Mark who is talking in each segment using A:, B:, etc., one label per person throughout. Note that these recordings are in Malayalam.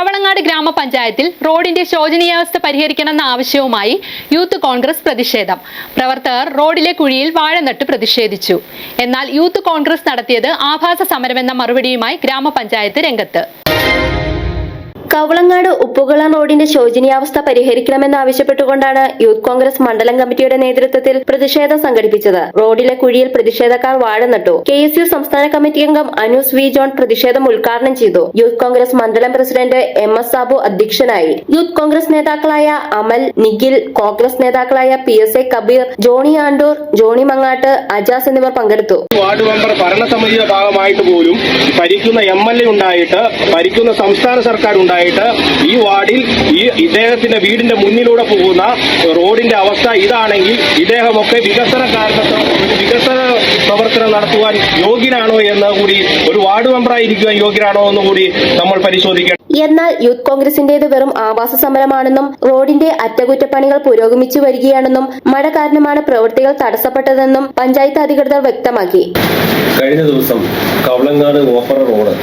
A: കവളങ്ങാട് ഗ്രാമപഞ്ചായത്തിൽ റോഡിന്റെ ശോചനീയാവസ്ഥ പരിഹരിക്കണമെന്ന ആവശ്യവുമായി യൂത്ത് കോൺഗ്രസ് പ്രതിഷേധം. പ്രവർത്തകർ റോഡിലെ കുഴിയിൽ വാഴ നട്ട് പ്രതിഷേധിച്ചു. എന്നാൽ യൂത്ത് കോൺഗ്രസ് നടത്തിയത് ആഭാസ സമരമെന്ന മറുപടിയുമായി ഗ്രാമപഞ്ചായത്ത് രംഗത്ത്.
B: കവളങ്ങാട് ഉപ്പുകുളം റോഡിന്റെ ശോചനീയാവസ്ഥ പരിഹരിക്കണമെന്നാവശ്യപ്പെട്ടുകൊണ്ടാണ് യൂത്ത് കോൺഗ്രസ് മണ്ഡലം കമ്മിറ്റിയുടെ നേതൃത്വത്തിൽ പ്രതിഷേധം സംഘടിപ്പിച്ചത്. റോഡിലെ കുഴിയിൽ പ്രതിഷേധക്കാർ വാഴ നട്ടു. കെ എസ് യു സംസ്ഥാന കമ്മിറ്റി അംഗം അനൂസ് വി ജോൺ പ്രതിഷേധം ഉദ്ഘാടനം ചെയ്തു. യൂത്ത് കോൺഗ്രസ് മണ്ഡലം പ്രസിഡന്റ് എം എസ് സാബു അധ്യക്ഷനായി. യൂത്ത് കോൺഗ്രസ് നേതാക്കളായ അമൽ നിഖിൽ കോൺഗ്രസ് നേതാക്കളായ P S A Kabeer Johny Andoor Johny Mangattu Ajas എന്നിവർ പങ്കെടുത്തു.
C: വാർഡ് മെമ്പർ ഭരണസമിതിയുടെ ഭാഗമായിട്ട് പോലും ഭരിക്കുന്ന എം എൽ എ ഉണ്ടായിട്ട് ഭരിക്കുന്ന സംസ്ഥാന സർക്കാർ ഉണ്ടായിട്ട് ഈ വാർഡിൽ ഈ ഇദ്ദേഹത്തിന്റെ വീടിന്റെ മുന്നിലൂടെ പോകുന്ന റോഡിന്റെ അവസ്ഥ ഇതാണെങ്കിൽ ഇദ്ദേഹമൊക്കെ വികസന കാരണത്തോ വികസന പ്രവർത്തനം നടത്തുവാൻ യോഗ്യനാണോ എന്ന് കൂടി ഒരു വാർഡ് മെമ്പറായിരിക്കുവാൻ യോഗ്യനാണോ എന്ന് കൂടി നമ്മൾ പരിശോധിക്കണം.
B: എന്നാൽ യൂത്ത് കോൺഗ്രസിന്റേത് വെറും ആവാസ സമരമാണെന്നും റോഡിന്റെ അറ്റകുറ്റപ്പണികൾ പുരോഗമിച്ചു വരികയാണെന്നും മഴ കാരണമാണ് പ്രവൃത്തികൾ തടസ്സപ്പെട്ടതെന്നും പഞ്ചായത്ത് അധികൃതർ വ്യക്തമാക്കി.
D: കഴിഞ്ഞ ദിവസം കവളങ്ങാട് ഓഫറ റോഡ്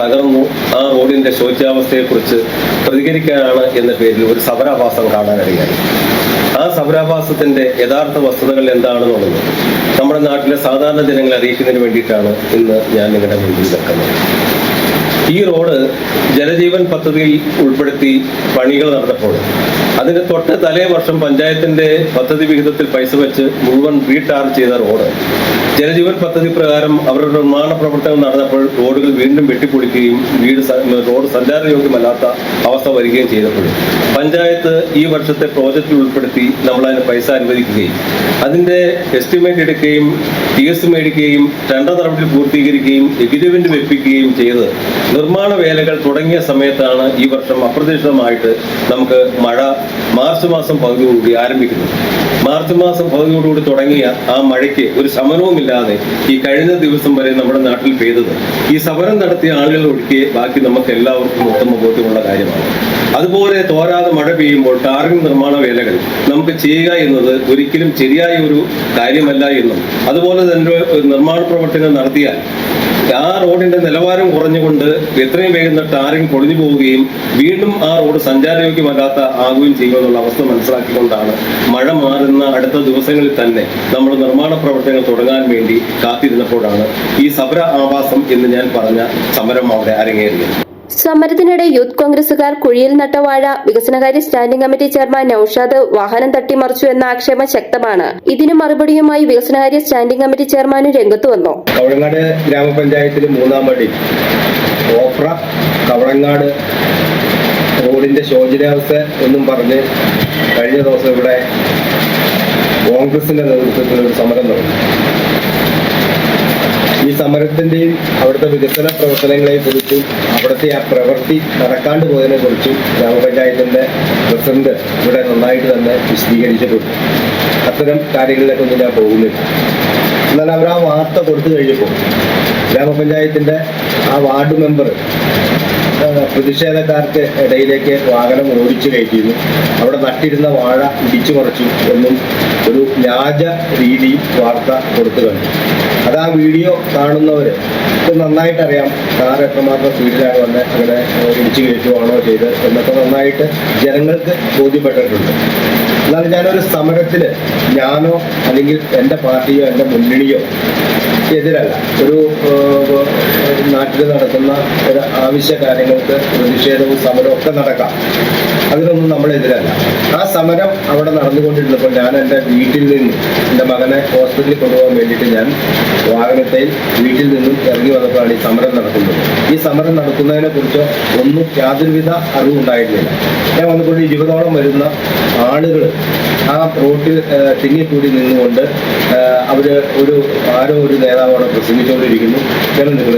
D: തകർന്നു. ആ റോഡിന്റെ ശോച്യാവസ്ഥയെക്കുറിച്ച് പ്രതികരിക്കാനാണ് എന്ന പേരിൽ ഒരു സമരാഭാസം കാണാനിടയായി. ആ സമരാഭാസത്തിന്റെ യഥാർത്ഥ വസ്തുതകൾ എന്താണെന്നുള്ളത് നമ്മുടെ നാട്ടിലെ സാധാരണ ജനങ്ങളെ അറിയിക്കുന്നതിന് വേണ്ടിയിട്ടാണ് ഇന്ന് ഞാൻ നിങ്ങളുടെ മുന്നിൽ നിൽക്കുന്നത്. ഈ റോഡ് ജലജീവൻ പദ്ധതിയിൽ ഉൾപ്പെടുത്തി പണികൾ നടന്നപ്പോൾ അതിന് തൊട്ട് തലേ വർഷം പഞ്ചായത്തിന്റെ പദ്ധതി വിഹിതത്തിൽ പൈസ വെച്ച് മുഴുവൻ റീടാർ ചെയ്ത റോഡ്. ജലജീവൻ പദ്ധതി പ്രകാരം അവരുടെ നിർമ്മാണ പ്രവർത്തനം നടന്നപ്പോൾ റോഡുകൾ വീണ്ടും വെട്ടിപ്പൊളിക്കുകയും വീട് റോഡ് സഞ്ചാരയോഗ്യമല്ലാത്ത അവസ്ഥ വരികയും ചെയ്തപ്പോൾ പഞ്ചായത്ത് ഈ വർഷത്തെ പ്രോജക്റ്റ് ഉൾപ്പെടുത്തി നമ്മൾ അതിന് പൈസ അനുവദിക്കുകയും അതിന്റെ എസ്റ്റിമേറ്റ് എടുക്കുകയും ടി എസ് മേടിക്കുകയും ടെണ്ടർ നടപടി പൂർത്തീകരിക്കുകയും എഗ്രിമെന്റ് വെപ്പിക്കുകയും ചെയ്ത് നിർമ്മാണ വേലകൾ തുടങ്ങിയ സമയത്താണ് ഈ വർഷം അപ്രതീക്ഷിതമായിട്ട് നമുക്ക് മഴ മാർച്ച് മാസം പകുതിയോടുകൂടി ആരംഭിക്കുന്നത്. മാർച്ച് മാസം പകുതിയോടുകൂടി തുടങ്ങിയ ആ മഴയ്ക്ക് ഒരു ശമനവുമില്ലാതെ ഈ കഴിഞ്ഞ ദിവസം വരെ നമ്മുടെ നാട്ടിൽ പെയ്തത് ഈ സമരം നടത്തിയ ആളുകൾ ഒഴികെ ബാക്കി നമുക്ക് എല്ലാവർക്കും ഉത്തമ ബോധ്യമുള്ള കാര്യമാണ്. അതുപോലെ തോരാതെ മഴ പെയ്യുമ്പോൾ ടാറിംഗ് നിർമ്മാണ വേലകൾ നമുക്ക് ചെയ്യുക എന്നത് ഒരിക്കലും ശരിയായ ഒരു കാര്യമല്ല എന്നും അതുപോലെ തന്നെ നിർമ്മാണ പ്രവർത്തനം നടത്തിയാൽ ആ റോഡിന്റെ നിലവാരം കുറഞ്ഞുകൊണ്ട് എത്രയും വേഗം ടാറിംഗ് പൊളിഞ്ഞു പോവുകയും വീണ്ടും ആ റോഡ് സഞ്ചാരയോഗ്യമല്ലാത്ത ആകുകയും ചെയ്യുമെന്നുള്ള അവസ്ഥ മനസ്സിലാക്കിക്കൊണ്ടാണ് മഴ മാറുന്ന അടുത്ത ദിവസങ്ങളിൽ തന്നെ നമ്മൾ നിർമ്മാണ പ്രവർത്തനങ്ങൾ തുടങ്ങാൻ വേണ്ടി കാത്തിരുന്നപ്പോഴാണ് ഈ സമര ആവാസം എന്ന് ഞാൻ പറഞ്ഞ സമരം അവിടെ അരങ്ങേറിയത്.
B: സമരത്തിനിടെ യൂത്ത് കോൺഗ്രസുകാർ കുഴിയിൽ നട്ട വാഴ വികസനകാര്യ സ്റ്റാൻഡിംഗ് കമ്മിറ്റി ചെയർമാൻ നൌഷാദ് വാഹനം തട്ടിമറിച്ചു എന്ന ആക്ഷേപം ശക്തമാണ്. ഇതിനു മറുപടിയുമായി വികസനകാര്യ സ്റ്റാൻഡിംഗ് കമ്മിറ്റി ചെയർമാനും രംഗത്ത് വന്നു.
D: കവളങ്ങാട് ഗ്രാമപഞ്ചായത്തിൽ മൂന്നാം പടി ഓഫ്ര കവളങ്ങാട് റോഡിന്റെ ശോചനാവസ്ഥ എന്നും പറഞ്ഞ് കഴിഞ്ഞ ദിവസം ഇവിടെ കോൺഗ്രസിന്റെ നേതൃത്വത്തിൽ ഒരു സമരം നടന്നു. ഈ സമരത്തിന്റെയും അവിടുത്തെ വികസന പ്രവർത്തനങ്ങളെ കുറിച്ചും അവിടുത്തെ ആ പ്രവൃത്തി നടക്കാണ്ട് പോയതിനെ കുറിച്ചും ഗ്രാമപഞ്ചായത്തിന്റെ പ്രസിഡന്റ് ഇവിടെ നന്നായിട്ട് തന്നെ വിശദീകരിച്ചിട്ടുണ്ട്. അത്തരം കാര്യങ്ങളിലേക്കൊന്നും ഞാൻ പോകുന്നില്ല. എന്നാൽ അവർ ആ വാർത്ത കൊടുത്തു കഴിഞ്ഞപ്പോൾ ഗ്രാമപഞ്ചായത്തിന്റെ ആ വാർഡ് മെമ്പർ പ്രതിഷേധക്കാർക്ക് ഇടയിലേക്ക് വാഹനം ഓടിച്ചു കയറ്റിയിരുന്നു അവിടെ നട്ടിരുന്ന വാഴ ഇടിച്ചു മറിച്ചു എന്നും ഒരു വ്യാജ രീതി വാർത്ത കൊടുത്തു കണ്ടു. അത് ആ വീഡിയോ കാണുന്നവർ നന്നായിട്ട് അറിയാം കാർ എത്രമാത്രം സ്പീഡിലാണ് വന്ന് അങ്ങനെ ഇടിച്ചു കയറ്റുവാണോ ചെയ്ത് എന്നൊക്കെ നന്നായിട്ട് ജനങ്ങൾക്ക് ബോധ്യപ്പെട്ടിട്ടുണ്ട്. എന്നാൽ ഞാനൊരു സമരത്തിൽ ഞാനോ അല്ലെങ്കിൽ എന്റെ പാർട്ടിയോ എന്റെ മുന്നണിയോ എതിരല്ല. ഒരു നാട്ടിൽ നടക്കുന്ന ഒരു ആവശ്യ കാര്യങ്ങൾക്ക് പ്രതിഷേധവും സമരവും ഒക്കെ നടക്കാം. അതിനൊന്നും നമ്മൾ എതിരല്ല. ആ സമരം അവിടെ നടന്നുകൊണ്ടിരുന്നപ്പോൾ ഞാൻ എന്റെ വീട്ടിൽ നിന്നും എന്റെ മകനെ ഹോസ്പിറ്റലിൽ കൊണ്ടുപോകാൻ വേണ്ടിയിട്ട് ഞാൻ വാഹനത്തിൽ വീട്ടിൽ നിന്നും ഇറങ്ങി വന്നപ്പോഴാണ് ഈ സമരം നടക്കുന്നത്. ഈ സമരം നടക്കുന്നതിനെ കുറിച്ചോ ഒന്നും യാതൊരുവിധ അറിവുണ്ടായിരുന്നില്ല ഞാൻ വന്നപ്പോൾ ഇരുപതോളം വരുന്ന ആളുകൾ ആ റോട്ടിൽ തിങ്ങിക്കൂടി നിന്നുകൊണ്ട് അവർ ഒരു ആരോ ഒരു നേതാവ് അവിടെ പ്രസംഗിച്ചുകൊണ്ടിരിക്കുന്നു.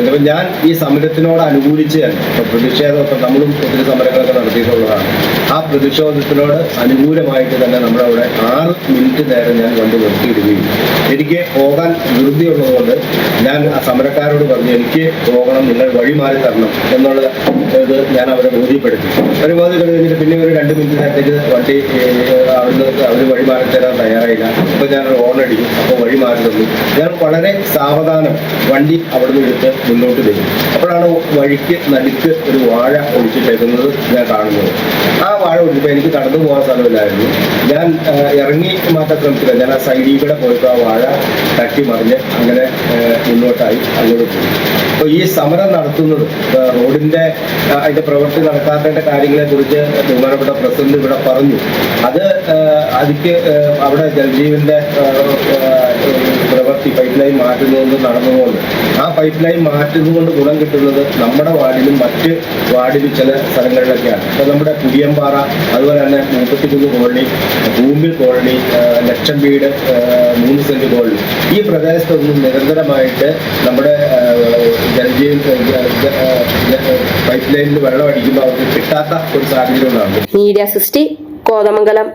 D: അപ്പം ഞാൻ ഈ സമരത്തിനോട് അനുകൂലിച്ച് തന്നെ പ്രതിഷേധമൊക്കെ നമ്മളും ഒത്തിരി സമരങ്ങളൊക്കെ നടത്തിയിട്ടുള്ളതാണ്.
E: ആ പ്രതിഷേധത്തിനോട് അനുകൂലമായിട്ട് തന്നെ നമ്മളവിടെ ആറ് മിനിറ്റ് നേരം ഞാൻ വണ്ടി നിർത്തിയിടുകയും എനിക്ക് പോകാൻ ധൃതിയുള്ളതുകൊണ്ട് ഞാൻ ആ സമരക്കാരോട് പറഞ്ഞു എനിക്ക് പോകണം നിങ്ങൾ വഴി മാറി തരണം എന്നുള്ള ഇത് ഞാൻ അവരെ ബോധ്യപ്പെടുത്തി. ഒരുപാട് കഴിഞ്ഞിട്ട് പിന്നെ ഒരു രണ്ട് മിനിറ്റ് നേരത്തേക്ക് വണ്ടി അവിടുന്ന് അവർ വഴി മാറി തരാൻ തയ്യാറായില്ല. അപ്പൊ ഞാൻ ഹോൺ അടിക്കും. അപ്പോൾ വഴി മാറി തന്നു. ഞാൻ വളരെ സാവധാനം വണ്ടി അവിടുന്ന് എടുത്ത് മുന്നോട്ട് വരും. അപ്പോഴാണ് വഴിക്ക് നടുക്ക് ഒരു വാഴ ഒഴിച്ചിട്ടേക്കുന്നത് ഞാൻ കാണുന്നത്. ആ വാഴ ഒഴിച്ചപ്പോൾ എനിക്ക് കടന്നു പോകാൻ സ്ഥലമില്ലായിരുന്നു. ഞാൻ ഇറങ്ങി മാറ്റാൻ ശ്രമിച്ചില്ല. ഞാൻ ആ സൈഡിൽ കൂടെ പോയപ്പോൾ ആ വാഴ തട്ടി മറിഞ്ഞ് അങ്ങനെ മുന്നോട്ടായി അങ്ങോട്ട് പോയി. അപ്പോൾ ഈ സമരം നടത്തുന്നത് റോഡിന്റെ അതിന്റെ പ്രവൃത്തി നടക്കാത്തതിന്റെ കാര്യങ്ങളെ കുറിച്ച് ബഹുമാനപ്പെട്ട പ്രസിഡന്റ് ഇവിടെ പറഞ്ഞു. അത് അതിക്ക് അവിടെ ജലജീവിന്റെ പ്രവൃത്തി പൈപ്പ് ലൈൻ മാറ്റുന്നതുകൊണ്ട് നടന്നുകൊണ്ട്. ആ പൈപ്പ് ലൈൻ മാറ്റുന്നതുകൊണ്ട് ഗുണം കിട്ടുന്നത് നമ്മുടെ വാർഡിലും മറ്റ് വാർഡിലും ചില സ്ഥലങ്ങളിലൊക്കെയാണ്. ഇപ്പൊ നമ്മുടെ പുതിയമ്പാറ അതുപോലെ തന്നെ മൂപ്പത്തിക്കുന്ന് കോളനി ഭൂമി കോളനി ലക്ഷം വീട് മൂന്ന് സെന്റ് കോളനി. ഈ പ്രദേശത്തൊന്നും നിരന്തരമായിട്ട് നമ്മുടെ ജലജീവൻ പൈപ്പ് ലൈനിൽ വെള്ളം അടിക്കുമ്പോൾ അവർക്ക് കിട്ടാത്ത ഒരു സാഹചര്യം ഉണ്ടാകും.
B: മീഡിയ സൃഷ്ടി കോതമംഗലം.